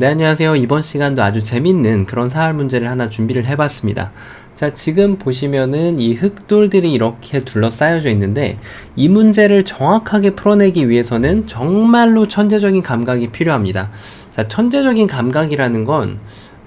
네, 안녕하세요. 이번 시간도 아주 재밌는 그런 사활 문제를 하나 준비를 해봤습니다. 자, 지금 보시면은 이 흙돌들이 이렇게 둘러싸여져 있는데 이 문제를 정확하게 풀어내기 위해서는 정말로 천재적인 감각이 필요합니다. 자, 천재적인 감각이라는 건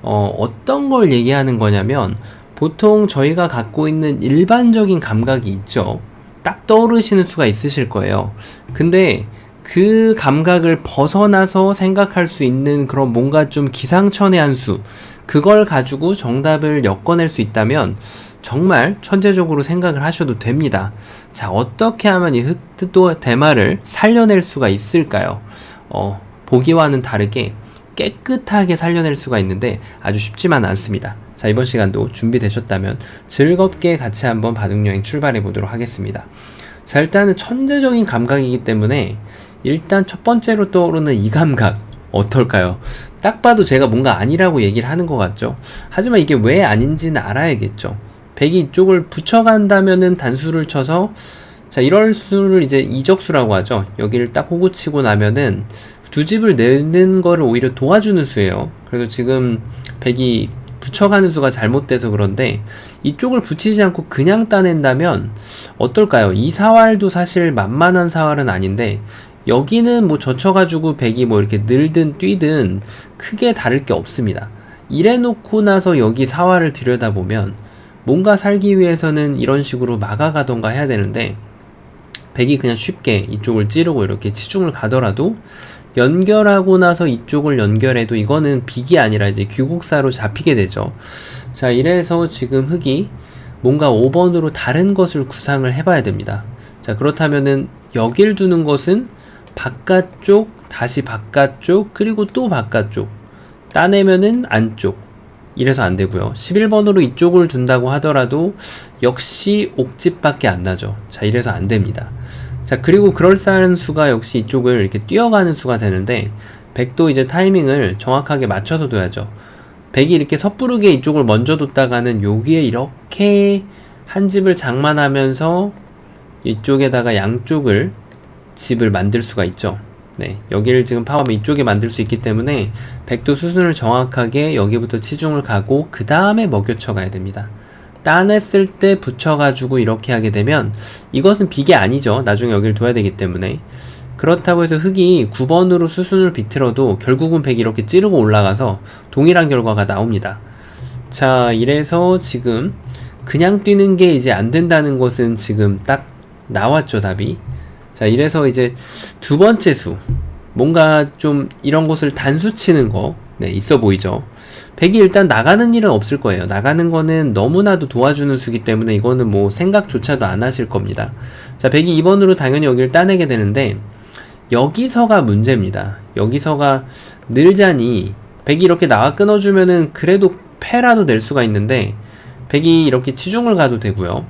어, 어떤 걸 얘기하는 거냐면 보통 저희가 갖고 있는 일반적인 감각이 있죠. 딱 떠오르시는 수가 있으실 거예요. 근데 그 감각을 벗어나서 생각할 수 있는 그런 뭔가 좀 기상천외 한 수, 그걸 가지고 정답을 엮어낼 수 있다면 정말 천재적으로 생각을 하셔도 됩니다. 자, 어떻게 하면 이 흑도 대마를 살려낼 수가 있을까요? 어, 보기와는 다르게 깨끗하게 살려낼 수가 있는데 아주 쉽지만 않습니다. 자, 이번 시간도 준비되셨다면 즐겁게 같이 한번 바둑여행 출발해 보도록 하겠습니다. 자, 일단은 천재적인 감각이기 때문에 일단 첫 번째로 떠오르는 이 감각 어떨까요? 딱 봐도 제가 뭔가 아니라고 얘기를 하는 것 같죠? 하지만 이게 왜 아닌지는 알아야겠죠. 백이 이쪽을 붙여간다면은 단수를 쳐서 자 이럴 수를 이제 이적수라고 하죠. 여기를 딱 호구 치고 나면은 두 집을 내는 거를 오히려 도와주는 수예요. 그래서 지금 백이 붙여가는 수가 잘못돼서 그런데 이쪽을 붙이지 않고 그냥 따낸다면 어떨까요? 이 사활도 사실 만만한 사활은 아닌데 여기는 뭐 젖혀가지고 백이 뭐 이렇게 늘든 뛰든 크게 다를 게 없습니다. 이래 놓고 나서 여기 사활을 들여다보면 뭔가 살기 위해서는 이런 식으로 막아가던가 해야 되는데 백이 그냥 쉽게 이쪽을 찌르고 이렇게 치중을 가더라도 연결하고 나서 이쪽을 연결해도 이거는 빅이 아니라 이제 규곡사로 잡히게 되죠. 자, 이래서 지금 흙이 뭔가 5번으로 다른 것을 구상을 해봐야 됩니다. 자, 그렇다면은 여길 두는 것은 바깥쪽, 다시 바깥쪽, 그리고 또 바깥쪽. 따내면은 안쪽. 이래서 안 되고요. 11번으로 이쪽을 둔다고 하더라도 역시 옥집밖에 안 나죠. 자, 이래서 안 됩니다. 자, 그리고 그럴싸한 수가 역시 이쪽을 이렇게 뛰어가는 수가 되는데 100도 이제 타이밍을 정확하게 맞춰서 둬야죠. 100이 이렇게 섣부르게 이쪽을 먼저 뒀다가는 여기에 이렇게 한 집을 장만하면서 이쪽에다가 양쪽을 집을 만들 수가 있죠. 네, 여기를 지금 파워면 이쪽에 만들 수 있기 때문에 백도 수순을 정확하게 여기부터 치중을 가고 그 다음에 먹여쳐 가야 됩니다. 따냈을 때 붙여가지고 이렇게 하게 되면 이것은 비계 아니죠. 나중에 여기를 둬야 되기 때문에 그렇다고 해서 흙이 9번으로 수순을 비틀어도 결국은 백이 이렇게 찌르고 올라가서 동일한 결과가 나옵니다. 자, 이래서 지금 그냥 뛰는 게 이제 안 된다는 것은 지금 딱 나왔죠, 답이. 자, 이래서 이제 두 번째 수. 뭔가 좀 이런 곳을 단수 치는 거, 네, 있어 보이죠. 백이 일단 나가는 일은 없을 거예요. 나가는 거는 너무나도 도와주는 수기 때문에 이거는 뭐 생각조차도 안 하실 겁니다. 자, 백이 2번으로 당연히 여기를 따내게 되는데, 여기서가 문제입니다. 여기서가 늘자니, 백이 이렇게 나와 끊어주면은 그래도 패라도 낼 수가 있는데, 백이 이렇게 치중을 가도 되고요.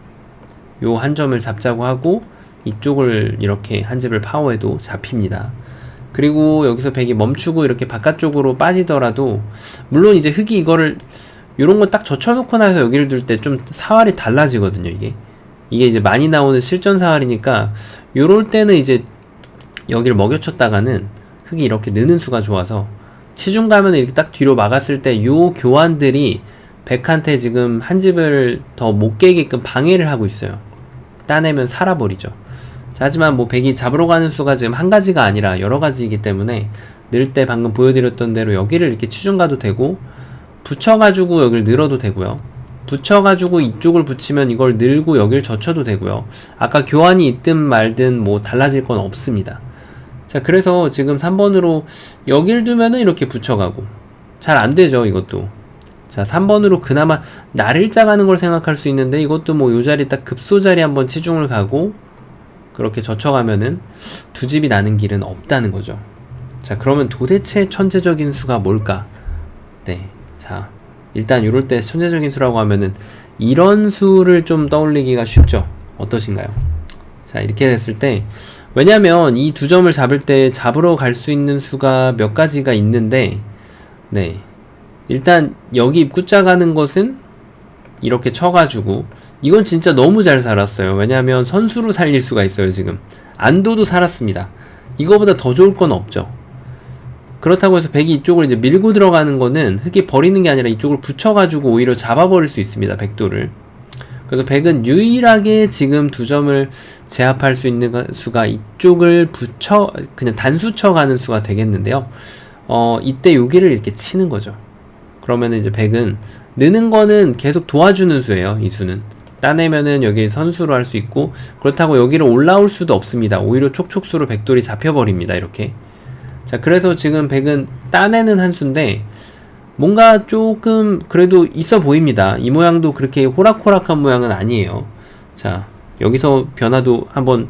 요 한 점을 잡자고 하고, 이쪽을 이렇게 한 집을 파워해도 잡힙니다. 그리고 여기서 백이 멈추고 이렇게 바깥쪽으로 빠지더라도 물론 이제 흙이 이거를 요런 거 딱 젖혀놓고 나서 여기를 둘 때 좀 사활이 달라지거든요 이게. 이게 이제 많이 나오는 실전 사활이니까 요럴 때는 이제 여기를 먹여쳤다가는 흙이 이렇게 느는 수가 좋아서 치중 가면 이렇게 딱 뒤로 막았을 때 요 교환들이 백한테 지금 한 집을 더 못 깨게끔 방해를 하고 있어요. 따내면 살아버리죠 자, 하지만 뭐 백이 잡으러 가는 수가 지금 한 가지가 아니라 여러 가지이기 때문에 늘 때 방금 보여드렸던 대로 여기를 이렇게 치중 가도 되고 붙여가지고 여기를 늘어도 되고요. 붙여가지고 이쪽을 붙이면 이걸 늘고 여기를 젖혀도 되고요. 아까 교환이 있든 말든 뭐 달라질 건 없습니다. 자, 그래서 지금 3번으로 여길 두면은 이렇게 붙여가고 잘 안 되죠, 이것도. 자, 3번으로 그나마 날일자 가는 걸 생각할 수 있는데 이것도 뭐 요 자리 딱 급소 자리 한번 치중을 가고 그렇게 젖혀가면은 두 집이 나는 길은 없다는 거죠. 자, 그러면 도대체 천재적인 수가 뭘까? 네. 자, 일단 이럴 때 천재적인 수라고 하면은 이런 수를 좀 떠올리기가 쉽죠. 어떠신가요? 자, 이렇게 됐을 때 왜냐면 이두 점을 잡을 때 잡으러 갈 수 있는 수가 몇 가지가 있는데 네. 일단 여기 입구자 가는 것은 이렇게 쳐가지고 이건 진짜 너무 잘 살았어요. 왜냐하면 선수로 살릴 수가 있어요, 지금. 안도도 살았습니다. 이거보다 더 좋을 건 없죠. 그렇다고 해서 백이 이쪽을 이제 밀고 들어가는 거는 흙이 버리는 게 아니라 이쪽을 붙여가지고 오히려 잡아버릴 수 있습니다. 백도를. 그래서 백은 유일하게 지금 두 점을 제압할 수 있는 거- 수가 이쪽을 붙여 그냥 단수 쳐 가는 수가 되겠는데요. 어 이때 여기를 이렇게 치는 거죠. 그러면은 이제 백은 느는 거는 계속 도와주는 수예요. 이 수는 따내면은 여기 선수로 할 수 있고 그렇다고 여기를 올라올 수도 없습니다. 오히려 촉촉수로 백돌이 잡혀버립니다. 이렇게. 자 그래서 지금 백은 따내는 한 수인데 뭔가 조금 그래도 있어 보입니다. 이 모양도 그렇게 호락호락한 모양은 아니에요. 자, 여기서 변화도 한번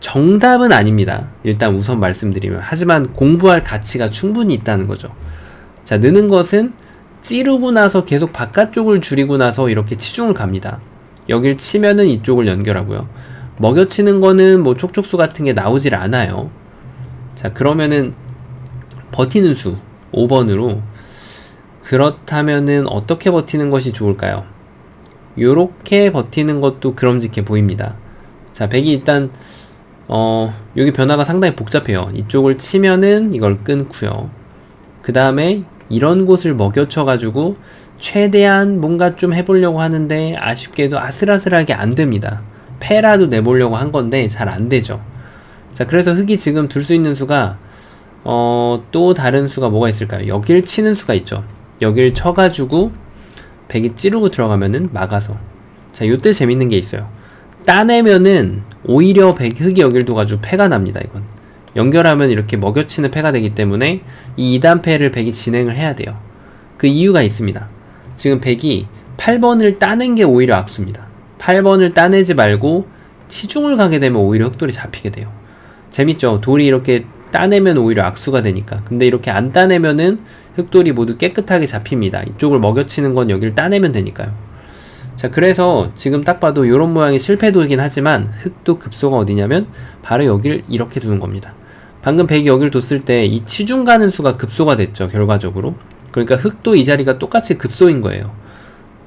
정답은 아닙니다. 일단 우선 말씀드리면. 하지만 공부할 가치가 충분히 있다는 거죠. 자, 느는 것은 찌르고 나서 계속 바깥쪽을 줄이고 나서 이렇게 치중을 갑니다. 여길 치면은 이쪽을 연결하고요. 먹여치는 거는 뭐 촉촉수 같은 게 나오질 않아요. 자, 그러면은 버티는 수 5번으로 그렇다면은 어떻게 버티는 것이 좋을까요? 요렇게 버티는 것도 그럼직해 보입니다. 자, 백이 일단 어, 여기 변화가 상당히 복잡해요. 이쪽을 치면은 이걸 끊고요. 그 다음에 이런 곳을 먹여쳐 가지고 최대한 뭔가 좀 해보려고 하는데 아쉽게도 아슬아슬하게 안 됩니다. 패라도 내보려고 한 건데 잘 안 되죠. 자, 그래서 흙이 지금 둘 수 있는 수가 어, 또 다른 수가 뭐가 있을까요? 여길 치는 수가 있죠. 여길 쳐가지고 백이 찌르고 들어가면은 막아서. 자, 요때 재밌는 게 있어요. 따내면은 오히려 백 흙이 여길 둬가지고 패가 납니다. 이건 연결하면 이렇게 먹여치는 패가 되기 때문에 이 2단 패를 백이 진행을 해야 돼요. 그 이유가 있습니다. 지금 백이 8번을 따는 게 오히려 악수입니다. 8번을 따내지 말고 치중을 가게 되면 오히려 흑돌이 잡히게 돼요. 재밌죠? 돌이 이렇게 따내면 오히려 악수가 되니까. 근데 이렇게 안 따내면은 흑돌이 모두 깨끗하게 잡힙니다. 이쪽을 먹여치는 건 여기를 따내면 되니까요. 자, 그래서 지금 딱 봐도 이런 모양의 실패도이긴 하지만 흑도 급소가 어디냐면 바로 여기를 이렇게 두는 겁니다. 방금 백이 여기를 뒀을 때 이 치중 가는 수가 급소가 됐죠, 결과적으로. 그러니까 흑도 이 자리가 똑같이 급소인 거예요.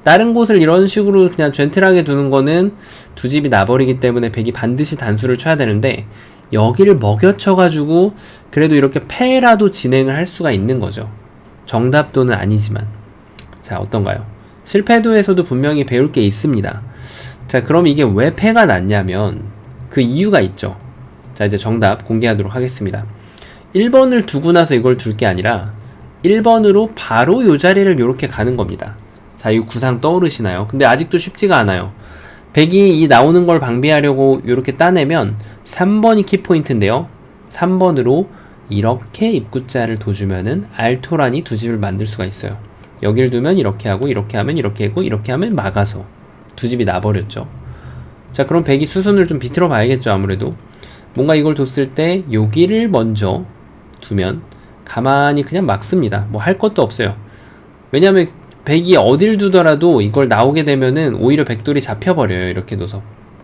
다른 곳을 이런 식으로 그냥 젠틀하게 두는 거는 두 집이 나버리기 때문에 백이 반드시 단수를 쳐야 되는데 여기를 먹여쳐가지고 그래도 이렇게 패라도 진행을 할 수가 있는 거죠. 정답도는 아니지만. 자, 어떤가요? 실패도에서도 분명히 배울 게 있습니다. 자, 그럼 이게 왜 패가 났냐면 그 이유가 있죠. 자, 이제 정답 공개하도록 하겠습니다. 1번을 두고 나서 이걸 둘 게 아니라 1번으로 바로 요 자리를 이렇게 가는 겁니다. 자, 이 구상 떠오르시나요? 근데 아직도 쉽지가 않아요. 백이 이 나오는 걸 방비하려고 이렇게 따내면 3번이 키포인트인데요. 3번으로 이렇게 입구자를 둬주면은 알토란이 두 집을 만들 수가 있어요. 여기를 두면 이렇게 하고 이렇게 하면 이렇게 하고 이렇게 하면 막아서 두 집이 나버렸죠. 자 그럼 백이 수순을 좀 비틀어 봐야겠죠 아무래도 뭔가 이걸 뒀을 때 여기를 먼저 두면 가만히 그냥 막습니다. 뭐 할 것도 없어요. 왜냐면 백이 어딜 두더라도 이걸 나오게 되면은 오히려 백돌이 잡혀버려요. 이렇게 둬서.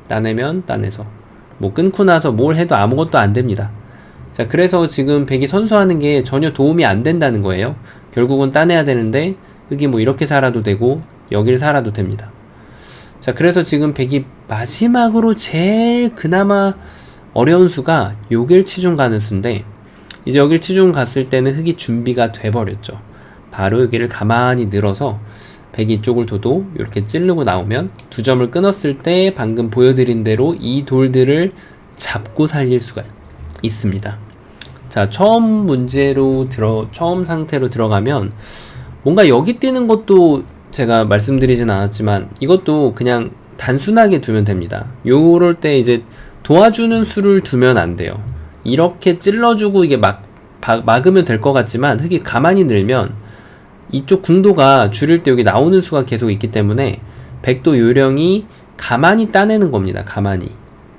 따내면 따내서. 뭐 끊고 나서 뭘 해도 아무것도 안 됩니다. 자, 그래서 지금 백이 선수하는 게 전혀 도움이 안 된다는 거예요. 결국은 따내야 되는데, 흙이 뭐 이렇게 살아도 되고, 여길 살아도 됩니다. 자, 그래서 지금 백이 마지막으로 제일 그나마 어려운 수가 요길 치중 가는 수인데, 이제 여길 치중 갔을 때는 흙이 준비가 돼버렸죠. 바로 여기를 가만히 늘어서 백이 쪽을 둬도 이렇게 찌르고 나오면 두 점을 끊었을 때 방금 보여드린 대로 이 돌들을 잡고 살릴 수가 있습니다. 자, 처음 문제로 들어, 처음 상태로 들어가면 뭔가 여기 뛰는 것도 제가 말씀드리진 않았지만 이것도 그냥 단순하게 두면 됩니다. 요럴 때 이제 도와주는 수를 두면 안 돼요. 이렇게 찔러주고 이게 막, 바- 막으면 될 것 같지만 흙이 가만히 늘면 이쪽 궁도가 줄일 때 여기 나오는 수가 계속 있기 때문에 백도 요령이 가만히 따내는 겁니다. 가만히.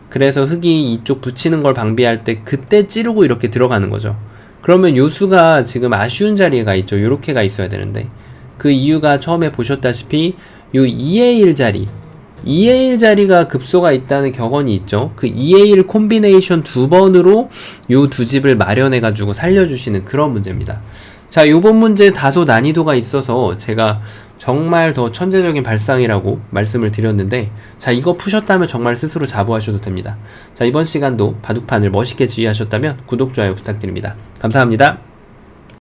그래서 흙이 이쪽 붙이는 걸 방비할 때 그때 찌르고 이렇게 들어가는 거죠. 그러면 요 수가 지금 아쉬운 자리에 가 있죠. 요렇게 가 있어야 되는데. 그 이유가 처음에 보셨다시피 요 2의 1 자리. 2의 1 자리가 급소가 있다는 격언이 있죠. 그 2의 1 콤비네이션 두 번으로 요 두 집을 마련해 가지고 살려주시는 그런 문제입니다. 자, 요번 문제 다소 난이도가 있어서 제가 정말 더 천재적인 발상이라고 말씀을 드렸는데, 자, 이거 푸셨다면 정말 스스로 자부하셔도 됩니다. 자, 이번 시간도 바둑판을 멋있게 지휘하셨다면 구독, 좋아요 부탁드립니다. 감사합니다.